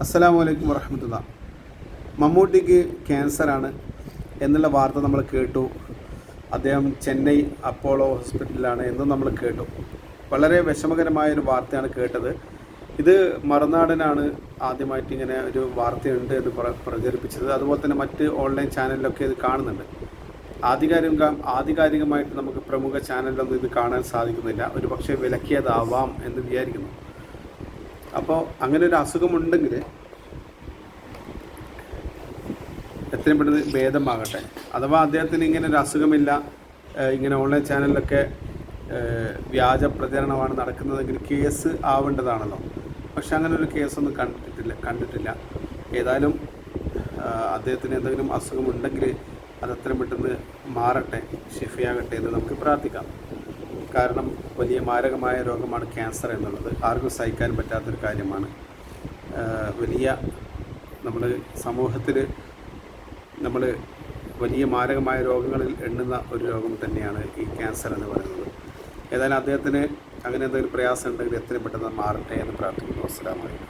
അസ്സലാമു അലൈക്കും വറഹമത്തുള്ള. മമ്മൂട്ടിക്ക് ക്യാൻസറാണ് എന്നുള്ള വാർത്ത നമ്മൾ കേട്ടു. അദ്ദേഹം ചെന്നൈ അപ്പോളോ ഹോസ്പിറ്റലിലാണ് എന്നും നമ്മൾ കേട്ടു. വളരെ വിഷമകരമായ ഒരു വാർത്തയാണ് കേട്ടത്. ഇത് മറുനാടനാണ് ആദ്യമായിട്ട് ഇങ്ങനെ ഒരു വാർത്തയുണ്ട് എന്ന് പ്ര- പ്രചരിപ്പിച്ചത്. അതുപോലെ തന്നെ മറ്റ് ഓൺലൈൻ ചാനലിലൊക്കെ ഇത് കാണുന്നുണ്ട്. ആധികാരിക ആധികാരികമായിട്ട് നമുക്ക് പ്രമുഖ ചാനലിലൊന്നും ഇത് കാണാൻ സാധിക്കുന്നില്ല. ഒരു പക്ഷേ വിലക്കിയതാവാം എന്ന് വിചാരിക്കുന്നു. അപ്പോൾ അങ്ങനെ ഒരു അസുഖമുണ്ടെങ്കിൽ എത്രയും പെട്ടെന്ന് ഭേദമാകട്ടെ. അഥവാ അദ്ദേഹത്തിന് ഇങ്ങനെ ഒരു അസുഖമില്ല ഇങ്ങനെ ഓൺലൈൻ ചാനലിലൊക്കെ വ്യാജ പ്രചരണമാണ് നടക്കുന്നതെങ്കിൽ കേസ് ആവേണ്ടതാണല്ലോ. പക്ഷെ അങ്ങനെ ഒരു കേസൊന്നും കണ്ടിട്ടില്ല കണ്ടിട്ടില്ല. ഏതായാലും അദ്ദേഹത്തിന് എന്തെങ്കിലും അസുഖമുണ്ടെങ്കിൽ അത് എത്രയും പെട്ടെന്ന് മാറട്ടെ ഷിഫയാകട്ടെ എന്ന് നമുക്ക് പ്രാർത്ഥിക്കാം. കാരണം വലിയ മാരകമായ രോഗമാണ് ക്യാൻസർ എന്നുള്ളത്. ആർക്കും സഹിക്കാൻ പറ്റാത്തൊരു കാര്യമാണ്. വലിയ നമ്മൾ സമൂഹത്തിൽ നമ്മൾ വലിയ മാരകമായ രോഗങ്ങളിൽ എണ്ണുന്ന ഒരു രോഗം തന്നെയാണ് ഈ ക്യാൻസർ എന്ന് പറയുന്നത്. ഏതായാലും അദ്ദേഹത്തിന് അങ്ങനെ എന്തെങ്കിലും പ്രയാസം ഉണ്ടെങ്കിൽ എത്രയും പെട്ടെന്ന് മാറട്ടെ എന്ന് പ്രാർത്ഥിക്കുന്നു. അസ്സലാമു അലൈക്കും.